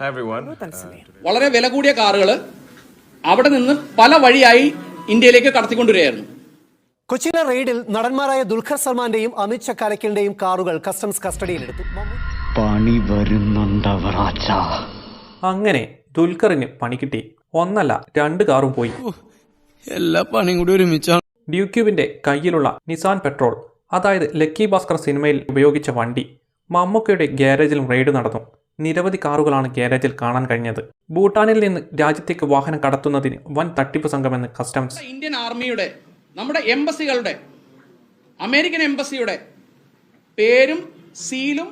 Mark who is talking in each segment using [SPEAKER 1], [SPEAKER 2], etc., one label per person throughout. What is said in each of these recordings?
[SPEAKER 1] Hi
[SPEAKER 2] വളരെ വില കൂടിയ കാറുകൾ അവിടെ നിന്ന് പല വഴിയായി ഇന്ത്യയിലേക്ക് കടത്തിക്കൊണ്ടുവരികയായിരുന്നു.
[SPEAKER 3] കൊച്ചിയിലെ റെയ്ഡിൽ നടന്മാരായ ദുൽഖർ സൽമാന്റെയും അമിത് ചക്കാലക്കലിന്റെയും കാറുകൾ കസ്റ്റംസ് കസ്റ്റഡിയിലെടുത്തു.
[SPEAKER 4] പണി വരുന്നുണ്ടവറാച്ച.
[SPEAKER 5] അങ്ങനെ ദുൽഖറിന് പണി കിട്ടി. ഒന്നല്ല രണ്ട് കാറും പോയി.
[SPEAKER 6] എല്ലാ പണിയും കൂടി ഒരുമിച്ചാണ്.
[SPEAKER 5] ഡ്യൂക്യൂബിന്റെ കയ്യിലുള്ള നിസാൻ പെട്രോൾ അതായത് ലക്കി ഭാസ്കർ സിനിമയിൽ ഉപയോഗിച്ച വണ്ടി മമ്മൂക്കയുടെ ഗ്യാരേജിലും റെയ്ഡ് നടന്നു. നിരവധി കാറുകളാണ് കേരളത്തിൽ കാണാൻ കഴിഞ്ഞത്. ഭൂട്ടാനിൽ നിന്ന് രാജ്യത്തേക്ക് വാഹനം കടത്തുന്നതിന് വൻ തട്ടിപ്പ് സംഘമെന്ന് കസ്റ്റംസ്.
[SPEAKER 2] ഇന്ത്യൻ ആർമിയുടെ നമ്മുടെ എംബസികളുടെ അമേരിക്കൻ എംബസിയുടെ പേരും സീലും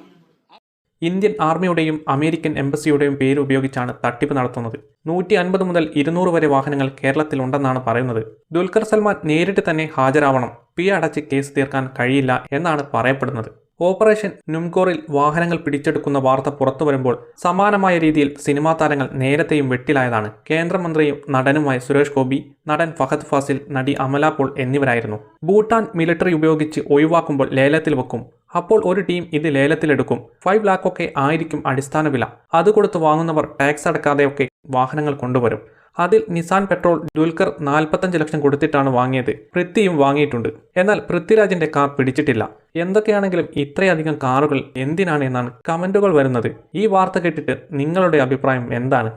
[SPEAKER 5] ഇന്ത്യൻ ആർമിയുടെയും അമേരിക്കൻ എംബസിയുടെയും പേര് ഉപയോഗിച്ചാണ് തട്ടിപ്പ് നടത്തുന്നത്. നൂറ്റി അൻപത് മുതൽ ഇരുന്നൂറ് വരെ വാഹനങ്ങൾ കേരളത്തിൽ ഉണ്ടെന്നാണ് പറയുന്നത്. ദുൽഖർ സൽമാൻ നേരിട്ട് തന്നെ ഹാജരാവണം. പി അടച്ച് കേസ് തീർക്കാൻ കഴിയില്ല എന്നാണ് പറയപ്പെടുന്നത്. ഓപ്പറേഷൻ നുംകോറിൽ വാഹനങ്ങൾ പിടിച്ചെടുക്കുന്ന വാർത്ത പുറത്തു വരുമ്പോൾ സമാനമായ രീതിയിൽ സിനിമാ താരങ്ങൾ നേരത്തെയും വെട്ടിലായതാണ്. കേന്ദ്രമന്ത്രിയും നടനുമായ സുരേഷ് ഗോപി നടൻ ഫഹദ് ഫാസിൽ നടി അമല പോൾ എന്നിവരായിരുന്നു. ഭൂട്ടാൻ മിലിറ്ററി ഉപയോഗിച്ച് ഒഴിവാക്കുമ്പോൾ ലേലത്തിൽ വെക്കും. അപ്പോൾ ഒരു ടീം ഇത് ലേലത്തിലെടുക്കും. ഫൈവ് ലാക്കൊക്കെ ആയിരിക്കും അടിസ്ഥാന വില. അത് കൊടുത്ത് വാങ്ങുന്നവർ ടാക്സ് അടക്കാതെയൊക്കെ വാഹനങ്ങൾ കൊണ്ടുവരും. അതിൽ നിസാൻ പെട്രോൾ ഡുൽക്കർ നാൽപ്പത്തഞ്ച് ലക്ഷം കൊടുത്തിട്ടാണ് വാങ്ങിയത്. പൃഥ്വിയും വാങ്ങിയിട്ടുണ്ട്. എന്നാൽ പൃഥ്വിരാജിന്റെ കാർ പിടിച്ചിട്ടില്ല. എന്തൊക്കെയാണെങ്കിലും ഇത്രയധികം കാറുകൾ എന്തിനാണ് എന്നാണ് കമന്റുകൾ വരുന്നത്. ഈ വാർത്ത കേട്ടിട്ട് നിങ്ങളുടെ അഭിപ്രായം എന്താണ്?